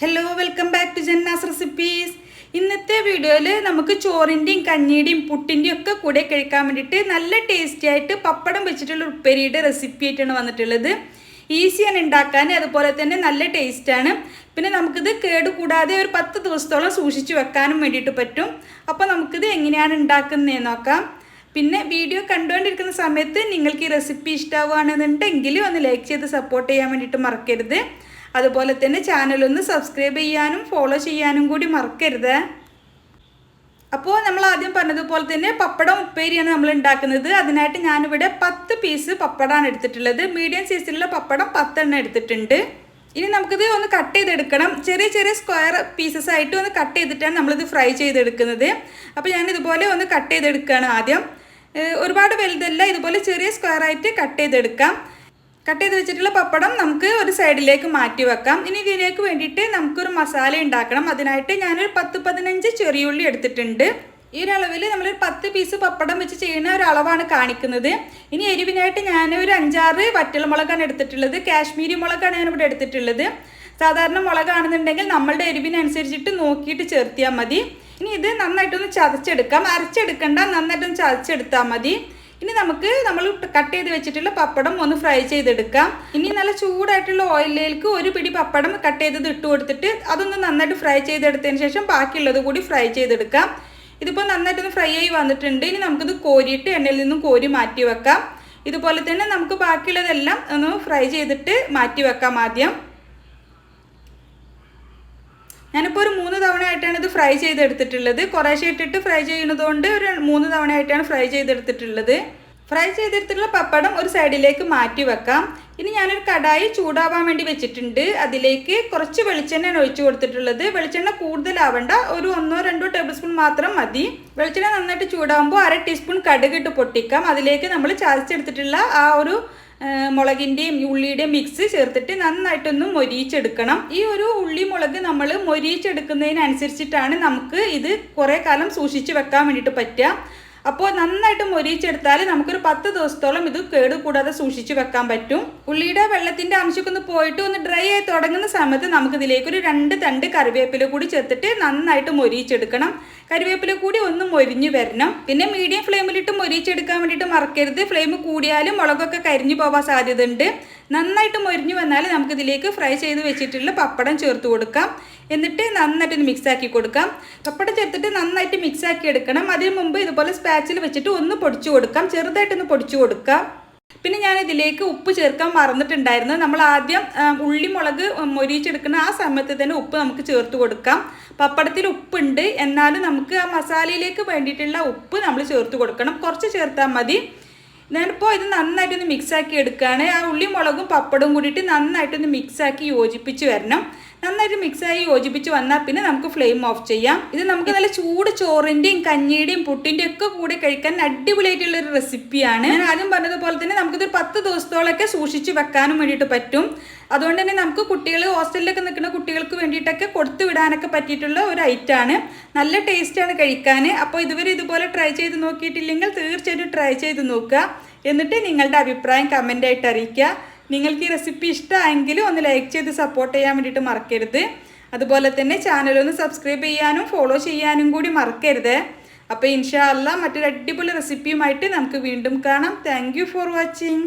Hello welcome back to Janna's recipes ഇന്നത്തെ വീഡിയോയിൽ നമുക്ക് ചോറിന്റെയും കഞ്ഞിയുടെയും പുട്ടിന്റെയും ഒക്കെ കൂടെ കഴിക്കാൻ വേണ്ടിയിട്ട് നല്ല ടേസ്റ്റി ആയിട്ട് പപ്പടം വെച്ചിട്ടുള്ള ഉപ്പേരിയുടെ റെസിപ്പി ആയിട്ടാണ് വന്നിട്ടുള്ളത്. ഈസിയാണ് ഉണ്ടാക്കാൻ അതുപോലെ തന്നെ നല്ല ടേസ്റ്റാണ് പിന്നെ നമുക്കിത് കേടുകൂടാതെ ഒരു പത്ത് ദിവസത്തോളം സൂക്ഷിച്ച് വെക്കാനും വേണ്ടിയിട്ട് പറ്റും. അപ്പോൾ നമുക്കിത് എങ്ങനെയാണ് ഉണ്ടാക്കുന്നതെന്ന് നോക്കാം. പിന്നെ വീഡിയോ കണ്ടുകൊണ്ടിരിക്കുന്ന സമയത്ത് നിങ്ങൾക്ക് ഈ റെസിപ്പി ഇഷ്ടമാവുകയാണെന്നുണ്ടെങ്കിൽ ഒന്ന് ലൈക്ക് ചെയ്ത് സപ്പോർട്ട് ചെയ്യാൻ വേണ്ടിയിട്ട് മറക്കരുത്. അതുപോലെ തന്നെ ചാനലൊന്ന് സബ്സ്ക്രൈബ് ചെയ്യാനും ഫോളോ ചെയ്യാനും കൂടി മറക്കരുത്. അപ്പോൾ നമ്മൾ ആദ്യം പറഞ്ഞതുപോലെ തന്നെ പപ്പടം ഉപ്പേരിയാണ് നമ്മൾ ഉണ്ടാക്കുന്നത്. അതിനായിട്ട് ഞാനിവിടെ പത്ത് പീസ് പപ്പടമാണ് എടുത്തിട്ടുള്ളത്. മീഡിയം സൈസിലുള്ള പപ്പടം പത്തെണ്ണം എടുത്തിട്ടുണ്ട്. ഇനി നമുക്കിത് ഒന്ന് കട്ട് ചെയ്തെടുക്കണം. ചെറിയ ചെറിയ സ്ക്വയർ പീസസ് ആയിട്ട് ഒന്ന് കട്ട് ചെയ്തിട്ടാണ് നമ്മളിത് ഫ്രൈ ചെയ്തെടുക്കുന്നത്. അപ്പോൾ ഞാൻ ഇതുപോലെ ഒന്ന് കട്ട് ചെയ്തെടുക്കുകയാണ് ആദ്യം. ഒരുപാട് വലുതല്ല ഇതുപോലെ ചെറിയ സ്ക്വയർ ആയിട്ട് കട്ട് ചെയ്തെടുക്കാം. കട്ട് ചെയ്ത് വെച്ചിട്ടുള്ള പപ്പടം നമുക്ക് ഒരു സൈഡിലേക്ക് മാറ്റി വെക്കാം. ഇനി ഇതിലേക്ക് വേണ്ടിയിട്ട് നമുക്കൊരു മസാല ഉണ്ടാക്കണം. അതിനായിട്ട് ഞാനൊരു പത്ത് പതിനഞ്ച് ചെറിയുള്ളി എടുത്തിട്ടുണ്ട്. ഈ ഒരു അളവിൽ നമ്മളൊരു പത്ത് പീസ് പപ്പടം വെച്ച് ചെയ്യുന്ന ഒരു അളവാണ് കാണിക്കുന്നത്. ഇനി എരിവിനായിട്ട് ഞാൻ ഒരു അഞ്ചാറ് വറ്റൽമുളകാണ് എടുത്തിട്ടുള്ളത്. കാശ്മീരി മുളകാണ് ഞാനിവിടെ എടുത്തിട്ടുള്ളത്. സാധാരണ മുളകാണെന്നുണ്ടെങ്കിൽ നമ്മളുടെ എരിവിനനുസരിച്ചിട്ട് നോക്കിയിട്ട് ചേർത്തിയാൽ മതി. ഇനി ഇത് നന്നായിട്ടൊന്ന് ചതച്ചെടുക്കാം. അരച്ചെടുക്കണ്ട നന്നായിട്ടൊന്ന് ചതച്ചെടുത്താൽ മതി. ഇനി നമുക്ക് നമ്മൾ കട്ട് ചെയ്ത് വെച്ചിട്ടുള്ള പപ്പടം ഒന്ന് ഫ്രൈ ചെയ്തെടുക്കാം. ഇനി നല്ല ചൂടായിട്ടുള്ള ഓയിലിലേക്ക് ഒരു പിടി പപ്പടം കട്ട് ചെയ്തത് ഇട്ട് കൊടുത്തിട്ട് അതൊന്ന് നന്നായിട്ട് ഫ്രൈ ചെയ്തെടുത്തതിന് ശേഷം ബാക്കിയുള്ളത് കൂടി ഫ്രൈ ചെയ്തെടുക്കാം. ഇതിപ്പോൾ നന്നായിട്ടൊന്ന് ഫ്രൈ ആയി വന്നിട്ടുണ്ട്. ഇനി നമുക്കിത് കോരിയിട്ട് എണ്ണയിൽ നിന്നും കോരി മാറ്റി വെക്കാം. ഇതുപോലെ തന്നെ നമുക്ക് ബാക്കിയുള്ളതെല്ലാം ഒന്ന് ഫ്രൈ ചെയ്തിട്ട് മാറ്റി വെക്കാം ആദ്യം. ഞാനിപ്പോൾ ഒരു മൂന്ന് തവണ ആയിട്ടാണ് ഇത് ഫ്രൈ ചെയ്തെടുത്തിട്ടുള്ളത്. കുറേശ്ശെ ഇട്ടിട്ട് ഫ്രൈ ചെയ്യുന്നത് കൊണ്ട് ഒരു മൂന്ന് തവണ ആയിട്ടാണ് ഫ്രൈ ചെയ്തെടുത്തിട്ടുള്ളത്. ഫ്രൈ ചെയ്തെടുത്തിട്ടുള്ള പപ്പടം ഒരു സൈഡിലേക്ക് മാറ്റി വെക്കാം. ഇനി ഞാനൊരു കടായി ചൂടാവാൻ വേണ്ടി വെച്ചിട്ടുണ്ട്. അതിലേക്ക് കുറച്ച് വെളിച്ചെണ്ണ ഒഴിച്ചു കൊടുത്തിട്ടുള്ളത്. വെളിച്ചെണ്ണ കൂടുതലാവണ്ട. ഒരു ഒന്നോ രണ്ടോ ടേബിൾ സ്പൂൺ മാത്രം മതി. വെളിച്ചെണ്ണ നന്നായിട്ട് ചൂടാകുമ്പോൾ അര ടീസ്പൂൺ കടുകിട്ട് പൊട്ടിക്കാം. അതിലേക്ക് നമ്മൾ ചതച്ചെടുത്തിട്ടുള്ള ആ ഒരു മുളകിന്റെയും ഉള്ളിയുടെയും മിക്സ് ചേർത്തിട്ട് നന്നായിട്ടൊന്ന് മൊരിയിച്ചെടുക്കണം. ഈ ഒരു ഉള്ളി മുളക് നമ്മൾ മൊരിയിച്ചെടുക്കുന്നതിനനുസരിച്ചിട്ടാണ് നമുക്ക് ഇത് കുറേ കാലം സൂക്ഷിച്ച് വെക്കാൻ വേണ്ടിയിട്ട് പറ്റുക. അപ്പോൾ നന്നായിട്ട് മൊരിയിച്ചെടുത്താൽ നമുക്കൊരു പത്ത് ദിവസത്തോളം ഇത് കേട് കൂടാതെ സൂക്ഷിച്ച് വെക്കാൻ പറ്റും. ഉള്ളിയുടെ വെള്ളത്തിന്റെ അംശമൊക്കെ ഒന്ന് പോയിട്ട് ഒന്ന് ഡ്രൈ ആയി തുടങ്ങുന്ന സമയത്ത് നമുക്കിതിലേക്ക് ഒരു രണ്ട് തണ്ട് കറിവേപ്പില കൂടി ചേർത്തിട്ട് നന്നായിട്ട് മൊരിയിച്ചെടുക്കണം. കറിവേപ്പില കൂടി ഒന്ന് മൊരിഞ്ഞു വരണം. പിന്നെ മീഡിയം ഫ്ലെയിമിലിട്ട് മൊരിയിച്ചെടുക്കാൻ വേണ്ടിയിട്ട് മറക്കരുത്. ഫ്ലെയിം കൂടിയാലും മുളകൊക്കെ കരിഞ്ഞു പോകാൻ സാധ്യതയുണ്ട്. നന്നായിട്ട് മൊരിഞ്ഞു വന്നാൽ നമുക്കിതിലേക്ക് ഫ്രൈ ചെയ്ത് വെച്ചിട്ടുള്ള പപ്പടം ചേർത്ത് കൊടുക്കാം. എന്നിട്ട് നന്നായിട്ട് മിക്സ് ആക്കി കൊടുക്കാം. പപ്പടം ചേർത്തിട്ട് നന്നായിട്ട് മിക്സ് ആക്കി എടുക്കണം. അതിന് മുമ്പ് ഇതുപോലെ സ്പാച്ചിൽ വെച്ചിട്ട് ഒന്ന് പൊടിച്ചു കൊടുക്കാം. ചെറുതായിട്ടൊന്ന് പൊടിച്ചു കൊടുക്കാം. പിന്നെ ഞാൻ ഇതിലേക്ക് ഉപ്പ് ചേർക്കാൻ മറന്നിട്ടുണ്ടായിരുന്നു. നമ്മൾ ആദ്യം ഉള്ളി മുളക് മൊരിയിച്ചെടുക്കുന്ന ആ സമയത്ത് തന്നെ ഉപ്പ് നമുക്ക് ചേർത്ത് കൊടുക്കാം. പപ്പടത്തിൽ ഉപ്പുണ്ട്. എന്നാലും നമുക്ക് ആ മസാലയിലേക്ക് വേണ്ടിയിട്ടുള്ള ഉപ്പ് നമ്മൾ ചേർത്ത് കൊടുക്കണം. കുറച്ച് ചേർത്താൽ മതി. ഞാനിപ്പോൾ ഇത് നന്നായിട്ടൊന്ന് മിക്സാക്കി എടുക്കുകയാണ്. ആ ഉള്ളി മുളകും പപ്പടവും കൂടിയിട്ട് നന്നായിട്ടൊന്ന് മിക്സാക്കി യോജിപ്പിച്ച് വരണം. നന്നായിട്ട് മിക്സായി യോജിപ്പിച്ച് വന്നാൽ പിന്നെ നമുക്ക് ഫ്ലെയിം ഓഫ് ചെയ്യാം. ഇത് നമുക്ക് നല്ല ചൂട് ചോറിന്റെയും കഞ്ഞിയുടെയും പുട്ടിന്റെയും ഒക്കെ കൂടെ കഴിക്കാൻ അടിപൊളിയായിട്ടുള്ള ഒരു റെസിപ്പിയാണ് ഞാൻ ആദ്യം പറഞ്ഞതുപോലെ തന്നെ നമുക്കിത് പത്ത് ദിവസത്തോളൊക്കെ സൂക്ഷിച്ച് വെക്കാനും വേണ്ടിയിട്ട് പറ്റും. അതുകൊണ്ട് തന്നെ നമുക്ക് കുട്ടികൾ ഹോസ്റ്റലിലൊക്കെ നിൽക്കുന്ന കുട്ടികൾക്ക് വേണ്ടിയിട്ടൊക്കെ കൊടുത്തു വിടാനൊക്കെ പറ്റിയിട്ടുള്ള ഒരു ഐറ്റമാണ് നല്ല ടേസ്റ്റാണ് കഴിക്കാൻ അപ്പോൾ ഇതുവരെ ഇതുപോലെ ട്രൈ ചെയ്ത് നോക്കിയിട്ടില്ലെങ്കിൽ തീർച്ചയായിട്ടും ട്രൈ ചെയ്ത് നോക്കുക. എന്നിട്ട് നിങ്ങളുടെ അഭിപ്രായം കമന്റായിട്ട് അറിയിക്കുക. നിങ്ങൾക്ക് ഈ റെസിപ്പി ഇഷ്ടമായെങ്കിൽ ഒന്ന് ലൈക്ക് ചെയ്ത് സപ്പോർട്ട് ചെയ്യാൻ വേണ്ടിയിട്ട് മറക്കരുത്. അതുപോലെ തന്നെ ചാനലൊന്ന് സബ്സ്ക്രൈബ് ചെയ്യാനും ഫോളോ ചെയ്യാനും കൂടി മറക്കരുത്. അപ്പോൾ ഇൻഷാ അല്ല മറ്റൊരു അടിപൊളി റെസിപ്പിയുമായിട്ട് നമുക്ക് വീണ്ടും കാണാം. Thank for watching